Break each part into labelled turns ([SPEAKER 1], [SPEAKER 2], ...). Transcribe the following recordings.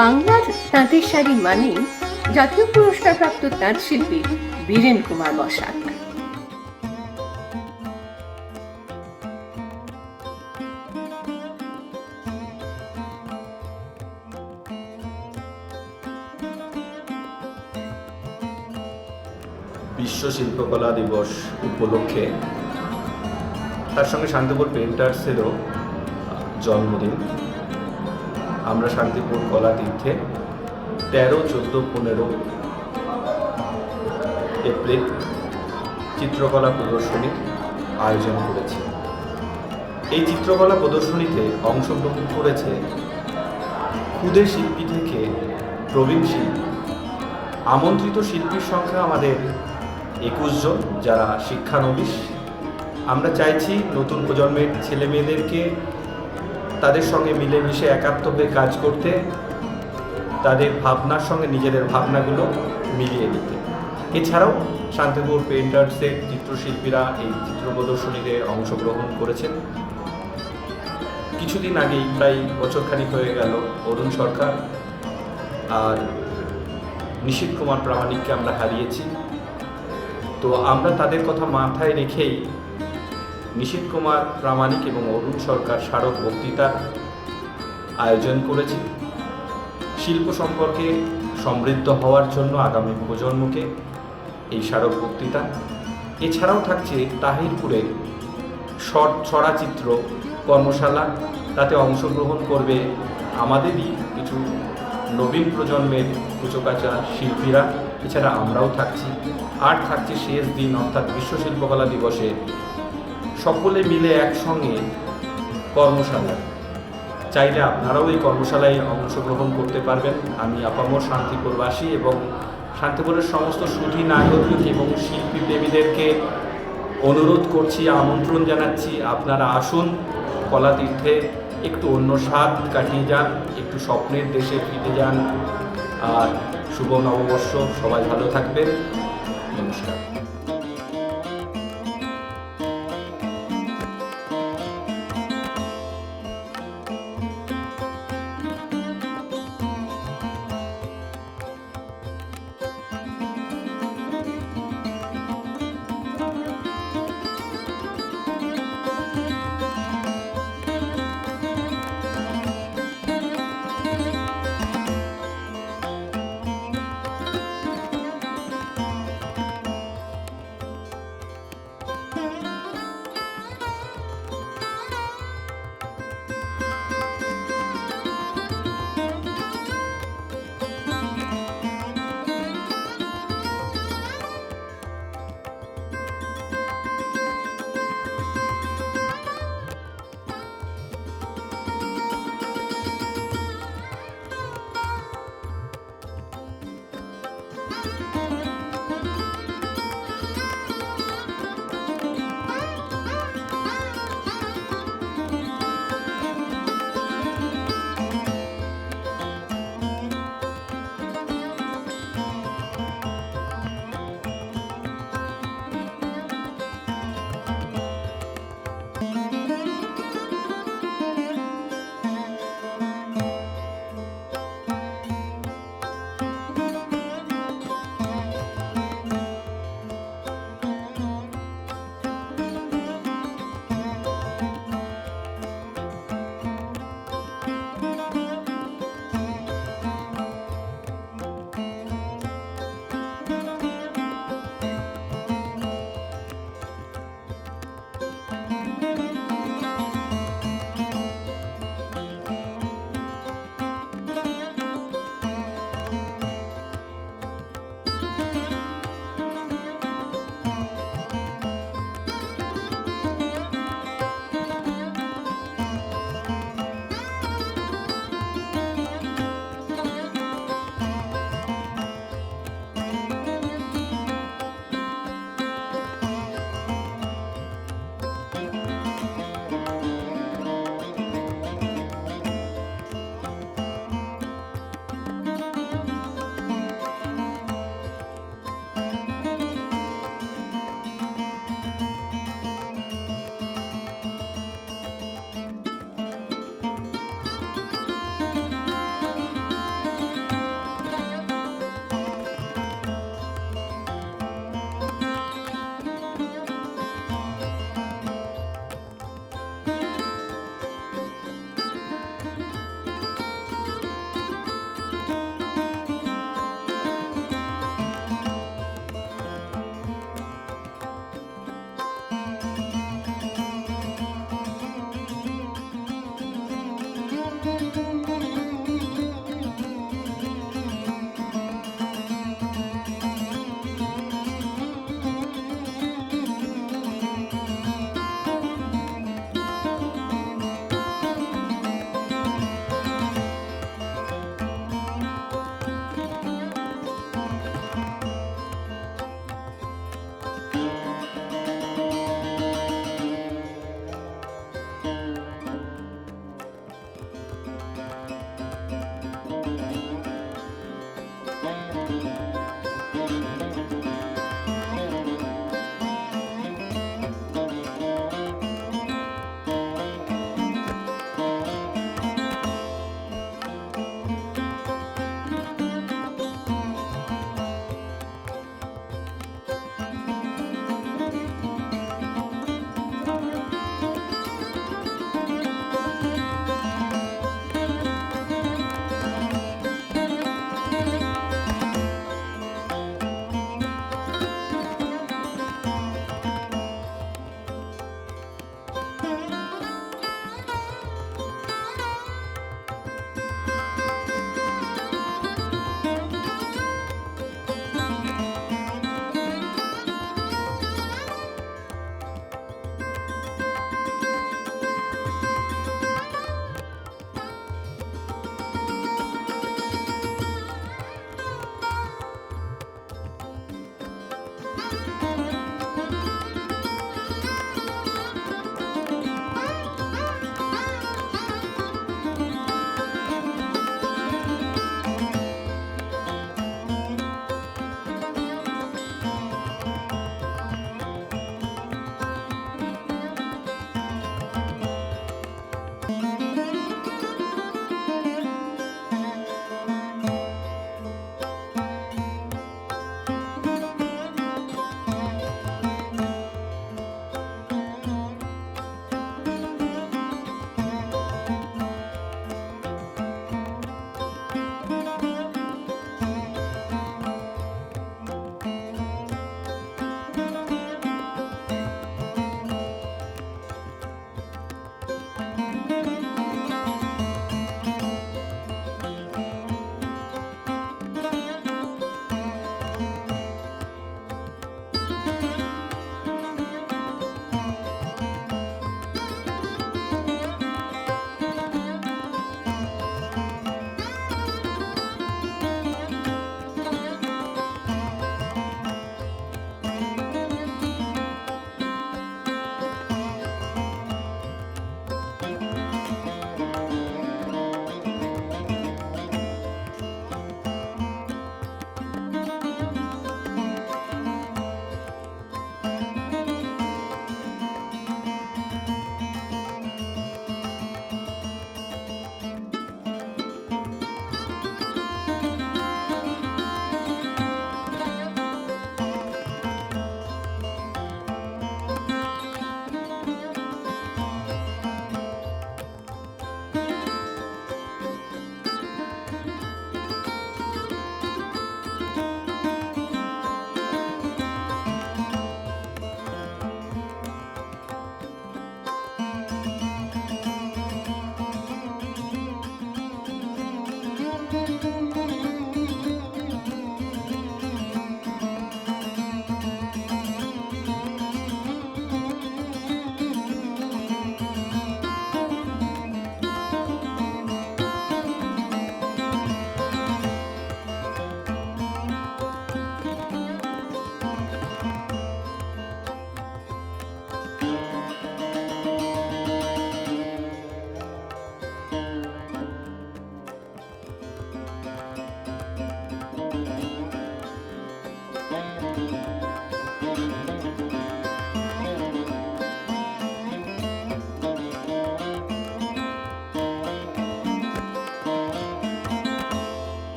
[SPEAKER 1] বাংলার তাঁতের শাড়ি মানেই জাতীয় পুরস্কারপ্রাপ্ত তাঁত শিল্পী বীরেন কুমার বসাক।
[SPEAKER 2] বিশ্ব শিল্পকলা দিবস উপলক্ষে তার সঙ্গে শান্তিপুর পেন্টার্সেরও জন্মদিন। আমরা শান্তিপুর কলা তীর্থে তেরো, চোদ্দ, পনেরো এপ্রিল চিত্রকলা প্রদর্শনীর আয়োজন করেছি। এই চিত্রকলা প্রদর্শনীতে অংশগ্রহণ করেছে ক্ষুদে শিল্পী থেকে প্রবীণ শিল্পী। আমন্ত্রিত শিল্পীর সংখ্যা আমাদের একুশ জন, যারা শিক্ষানবিশ। আমরা চাইছি নতুন প্রজন্মের ছেলে মেয়েদেরকে তাদের সঙ্গে মিলেমিশে একাত্মভাবে কাজ করতে, তাদের ভাবনার সঙ্গে নিজেদের ভাবনাগুলো মিলিয়ে দিতে এছাড়াও শান্তিপুর পেন্টার্সের চিত্রশিল্পীরা এই চিত্র প্রদর্শনীতে অংশগ্রহণ করেছেন। কিছুদিন আগেই প্রায় বছরখানিক হয়ে গেল অরুণ সরকার আর নিশীথ কুমার প্রামাণিককে আমরা হারিয়েছি। তো আমরা তাদের কথা মাথায় রেখেই নিশীথ কুমার প্রামাণিক এবং অরুণ সরকার স্মারক বক্তৃতার আয়োজন করেছি। শিল্প সম্পর্কে সমৃদ্ধ হওয়ার জন্য আগামী প্রজন্মকে এই স্মারক বক্তৃতা। এছাড়াও থাকছে তাহিরপুরের শর্ট ছড়াচিত্র কর্মশালা। তাতে অংশগ্রহণ করবে আমাদেরই কিছু নবীন প্রজন্মের কুচকাচা শিল্পীরা। এছাড়া আমরাও থাকছি। আর থাকছে শেষ দিন, অর্থাৎ বিশ্ব শিল্পকলা দিবসে সকলে মিলে একসঙ্গে কর্মশালা। চাইলে আপনারাও এই কর্মশালায় অংশগ্রহণ করতে পারবেন। আমি আপামর শান্তিপুরবাসী এবং শান্তিপুরের সমস্ত সুধী নাগরিক এবং শিল্পী প্রেমীদেরকে অনুরোধ করছি, আমন্ত্রণ জানাচ্ছি, আপনারা আসুন, কলাতীর্থে একটু অন্য স্বাদ কাটিয়ে যান, একটু স্বপ্নের দেশে ফিরে যান। আর শুভ নববর্ষ, সবাই ভালো থাকবেন। নমস্কার। Thank you.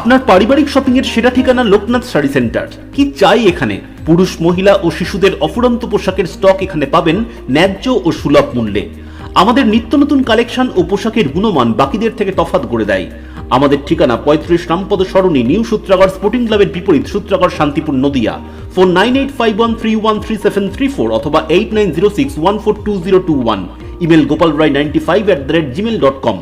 [SPEAKER 3] আপনার পারিবারিক শপিং এর সেরা ঠিকানা লোকনাথ শাড়ি সেন্টার কি চাই এখানে? পুরুষ, মহিলা ও শিশুদের অফুরন্ত পোশাকের স্টক এখানে পাবেন ন্যায্য ও সুলভ মূল্যে। আমাদের নিত্য নতুন কালেকশন ও পোশাকের গুণমান বাকিদের থেকে তফাত করে দেয়। আমাদের ঠিকানা পঁয়ত্রিশ রামপদ সরণি, নিউ সূত্রাগর স্পোর্টিং ক্লাবের বিপরীত Sutragarh Shantipur Nadia. Phone nine eight five one three one three seven three four অথবা eight nine zero six one four two zero two one email Gopal Roy ninety five at the rate gmail dot com